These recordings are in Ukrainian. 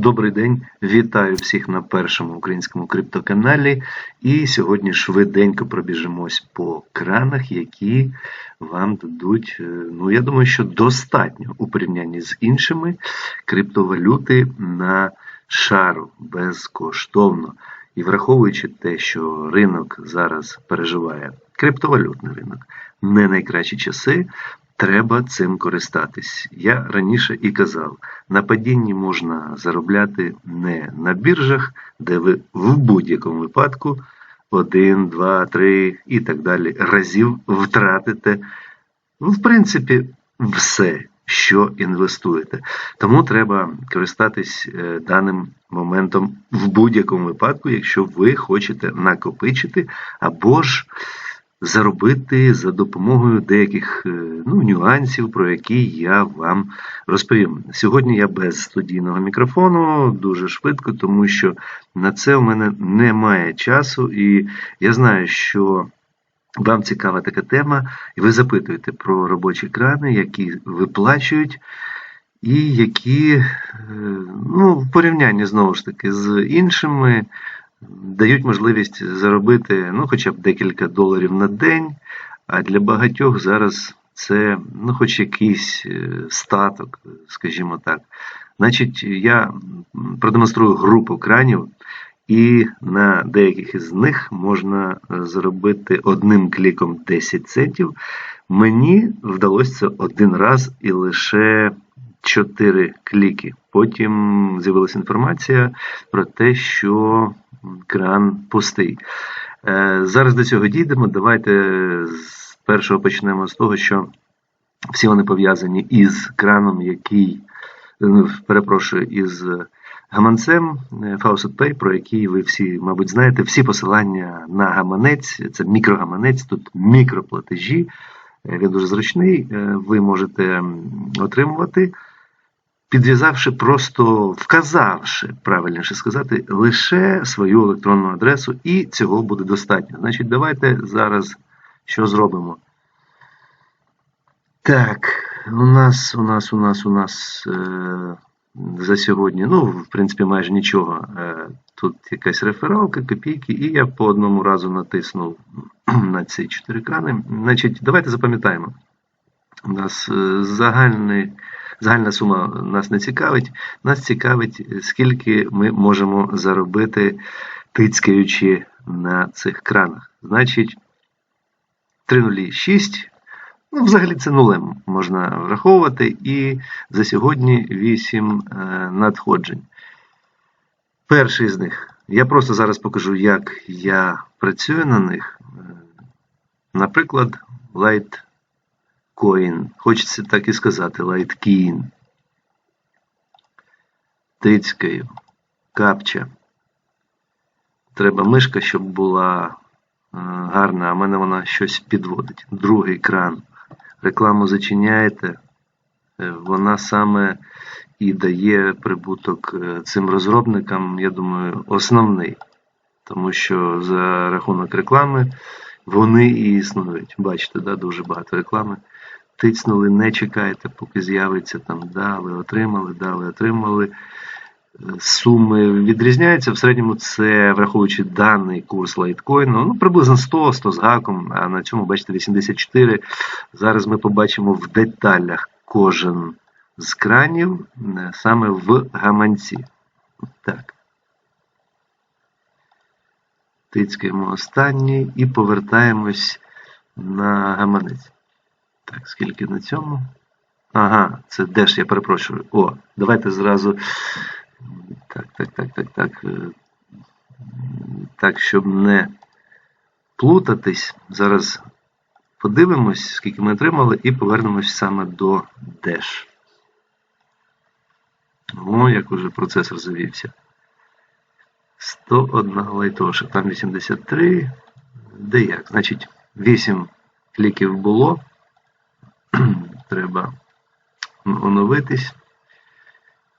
Добрий день, вітаю всіх на першому українському криптоканалі. І сьогодні швиденько пробіжимось по кранах, які вам дадуть, е, ну я думаю, що достатньо у порівнянні з іншими криптовалюти на шару безкоштовно. І враховуючи те, що ринок зараз переживає криптовалютний ринок, не найкращі часи, треба цим користатись. Я раніше і казав, на падінні можна заробляти не на біржах, де ви в будь-якому випадку один, два, три і так далі разів втратите, ну, в принципі, все. Що інвестуєте, тому треба користатись е, даним моментом в будь-якому випадку, якщо ви хочете накопичити або ж заробити за допомогою деяких е, ну, нюансів, про які я вам розповім. Сьогодні я без студійного мікрофону дуже швидко, тому що на це у мене немає часу, і я знаю, що. Вам цікава така тема, і ви запитуєте про робочі крани, які виплачують, і які, е, ну, в порівнянні знову ж таки з іншими дають можливість заробити ну, хоча б декілька доларів на день, а для багатьох зараз це ну, хоч якийсь е, статок, скажімо так. Значить, я продемонструю групу кранів, і на деяких із них можна заробити одним кліком 10 центів. Мені вдалося це один раз і лише 4 кліки. Потім з'явилася інформація про те, що кран пустий. Е, зараз до цього дійдемо. Давайте з першого почнемо з того, що всі вони пов'язані із краном, який, ну, перепрошую, із гаманцем е, Faucet Pay, про який ви всі, мабуть, знаєте, всі посилання на гаманець, це мікрогаманець, тут мікроплатежі. Е, він дуже зручний, ви можете отримувати підв'язавши, просто вказавши, правильніше сказати, лише свою електронну адресу, і цього буде достатньо. Значить, давайте зараз що зробимо. Так, у нас, у нас, у нас, у нас е, за сьогодні, ну, в принципі, майже нічого. Е, Тут якась рефералка, копійки, і я по одному разу натиснув на ці чотири крани. Значить, давайте запам'ятаємо. У нас е, загальний загальна сума нас не цікавить. Нас цікавить, скільки ми можемо заробити, тицькаючи на цих кранах. Значить, 3,06. Ну, взагалі це нулем можна враховувати. І за сьогодні 8 е, надходжень. Перший з них. Я просто зараз покажу, як я працюю на них. Е, наприклад, Light Коін. Хочеться так і сказати, Лайткін. Тицькаю. Капча. Треба мишка, щоб була е, гарна, а в мене вона щось підводить. Другий кран. Рекламу зачиняєте. Е, вона саме і дає прибуток е, цим розробникам, я думаю, основний. Тому що за рахунок реклами вони і існують. Бачите, да, дуже багато реклами тицнули, не чекайте, поки з'явиться там, да, ви отримали, да, ви отримали. Суми відрізняються. В середньому це, враховуючи даний курс лайткоїну, ну, приблизно 100, 100 з гаком, а на цьому, бачите, 84. Зараз ми побачимо в деталях кожен з кранів е, саме в гаманці. Так. Тицькаємо останній і повертаємось на гаманець. Так, скільки на цьому? Ага, це де ж я перепрошую. О, давайте зразу. Так, так, так, так, так. Е, так, щоб не плутатись, зараз подивимось, скільки ми отримали, і повернемось саме до Dash. О, як уже процесор завівся. 101 лайтоша, там 83. Де як? Значить, 8 кліків було треба оновитись.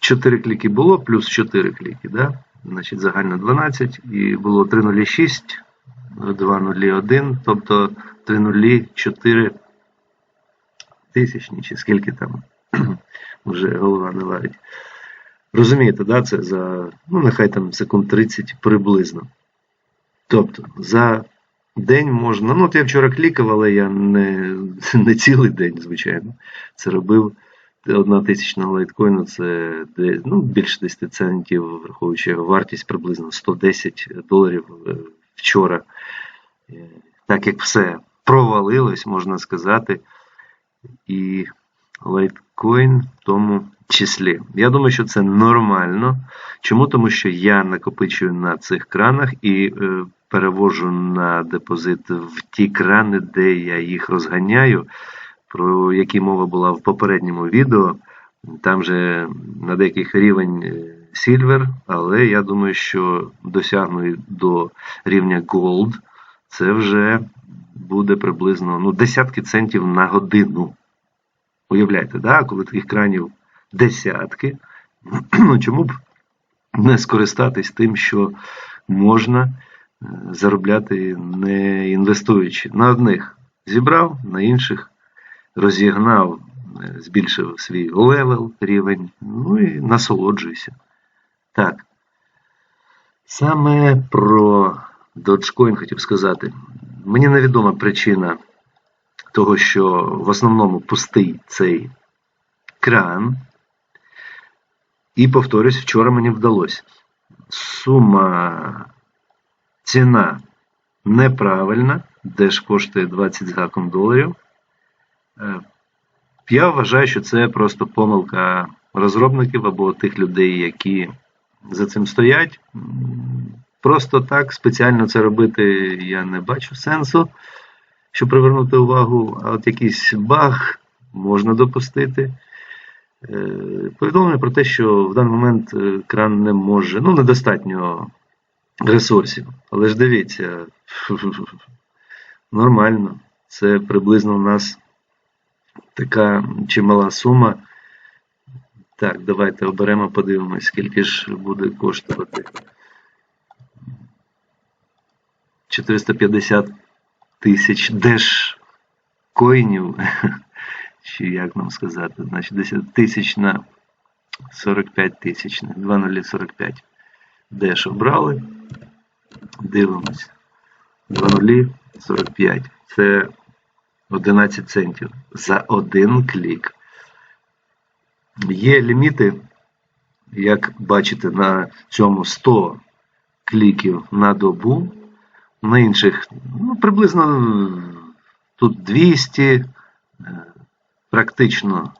4 кліки було, плюс 4 кліки, да? значить загально 12, і було 306, 201, тобто 304 тисячні, чи скільки там вже голова не варить. Розумієте, да, це за, ну, нехай там секунд 30 приблизно. Тобто, за день можна. Ну, от я вчора клікав, але я не, не цілий день, звичайно. Це робив. Одна тисячна лайткоїну це ну, більше 10 центів, враховуючи вартість приблизно 110 доларів е, вчора. Е, Так як все провалилось, можна сказати, і лайткоін в тому числі. Я думаю, що це нормально. Чому? Тому що я накопичую на цих кранах і е, перевожу на депозит в ті крани, де я їх розганяю, про які мова була в попередньому відео. Там же на деяких рівень е, Silver, але я думаю, що досягну до рівня Gold. Це вже буде приблизно ну, десятки центів на годину. Уявляєте, да? коли таких кранів десятки, ну чому б не скористатись тим, що можна заробляти не інвестуючи. На одних зібрав, на інших розігнав, е, збільшив свій левел, рівень, ну і насолоджуйся. Так. Саме про Dogecoin хотів сказати. Мені невідома причина того, що в основному пустий цей кран. І повторюсь, вчора мені вдалося. Сума ціна неправильна, де ж коштує 20 з гаком доларів. Е, Я вважаю, що це просто помилка розробників або тих людей, які за цим стоять. Просто так спеціально це робити я не бачу сенсу, щоб привернути увагу, а от якийсь баг можна допустити. Е, Повідомлення про те, що в даний момент е, кран не може, ну, недостатньо ресурсів. Але ж дивіться, нормально. Це приблизно у нас така чимала сума. Так, давайте оберемо, подивимось, скільки ж буде коштувати. 450 тисяч деш коїнів. Чи як нам сказати, значить 10 тисяч на 45 тисяч, 2,045. Деш обрали. Дивимось. 2,045. Це 11 центів за один клік. Є ліміти, як бачите, на цьому 100 кліків на добу. На інших ну, приблизно тут 200, е, практично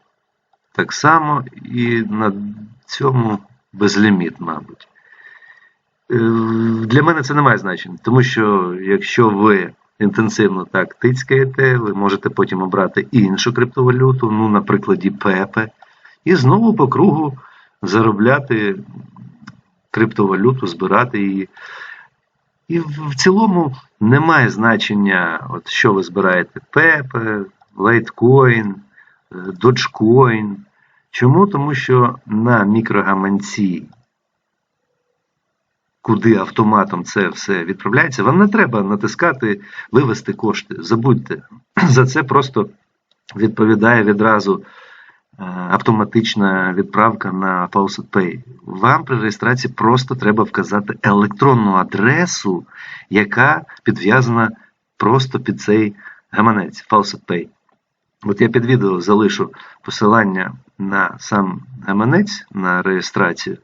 так само, і на цьому безліміт, мабуть. Е, Для мене це не має значення, тому що якщо ви інтенсивно так тицькаєте, ви можете потім обрати іншу криптовалюту, ну, на прикладі Пепе, і знову по кругу заробляти криптовалюту, збирати її. І в цілому немає значення, от що ви збираєте: Пепе, Litecoin, е, Dogecoin. Чому? Тому що на мікрогаманці, куди автоматом це все відправляється, вам не треба натискати, вивести кошти. Забудьте. За це просто відповідає відразу е, автоматична відправка на Faucet Pay. Вам при реєстрації просто треба вказати електронну адресу, яка підв'язана просто під цей гаманець Faucet Pay. От я під відео залишу посилання на сам гаманець на реєстрацію.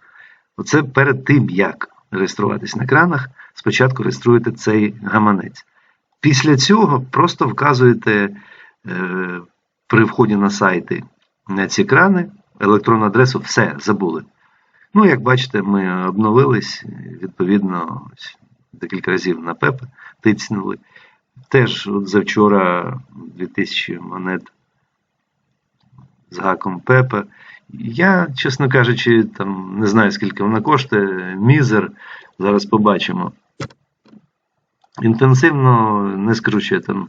Оце перед тим, як реєструватись на кранах, спочатку реєструєте цей гаманець. Після цього просто вказуєте е, при вході на сайти на ці крани електронну адресу, все забули. Ну, як бачите, ми обновились, відповідно, декілька разів на ПЕП тицнули. Теж от завчора 2000 монет з гаком Пепа. Я, чесно кажучи, там не знаю, скільки вона коштує, мізер. Зараз побачимо. Інтенсивно, не скажу, що я там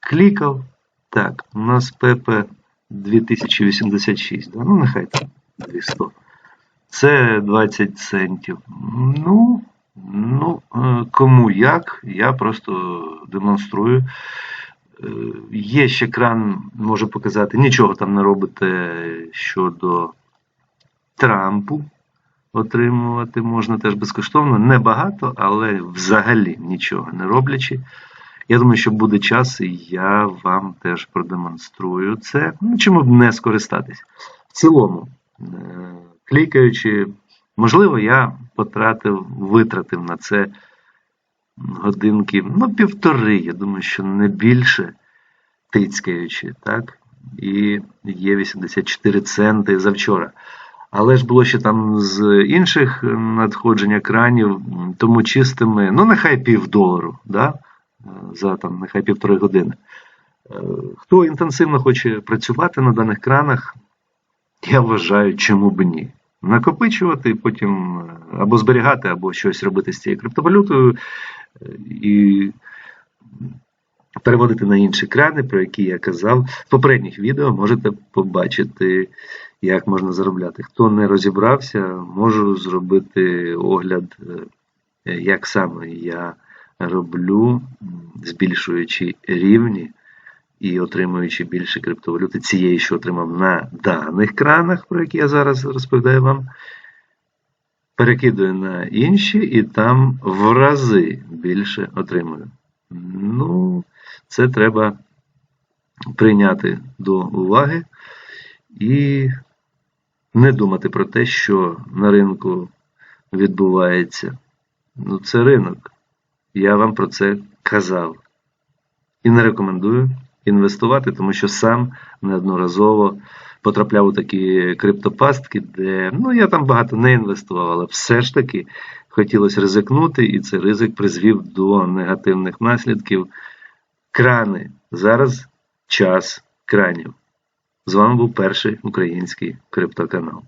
клікав. Так, у нас Пепе 2086, да? ну нехай там 200. Це 20 центів. Ну, ну, е, кому як, я просто демонструю. Е, Є ще кран, можу показати, нічого там не робите щодо Трампу отримувати можна теж безкоштовно. Небагато, але взагалі нічого не роблячи. Я думаю, що буде час, і я вам теж продемонструю це. Ну, чому б не скористатись? В цілому, е, клікаючи, можливо, я потратив, витратив на це годинки, ну, півтори, я думаю, що не більше тицькаючи, так? І є 84 центи завчора. Але ж було ще там з інших надходжень екранів, тому чистими, ну нехай півдолару, да? за там, нехай півтори години. Е, Хто інтенсивно хоче працювати на даних кранах, я вважаю, чому б ні. Накопичувати, потім е, або зберігати, або щось робити з цією криптовалютою і переводити на інші крани, про які я казав. В попередніх відео можете побачити, як можна заробляти. Хто не розібрався, можу зробити огляд, е, як саме я роблю, збільшуючи рівні і отримуючи більше криптовалюти цієї, що отримав на даних кранах, про які я зараз розповідаю вам. Перекидую на інші і там в рази більше отримую. Ну, це треба прийняти до уваги і не думати про те, що на ринку відбувається. Ну, це ринок. Я вам про це казав. І не рекомендую інвестувати, тому що сам неодноразово потрапляв у такі криптопастки, де ну я там багато не інвестував, але все ж таки хотілося ризикнути, і цей ризик призвів до негативних наслідків. Крани. Зараз час кранів. З вами був перший український криптоканал.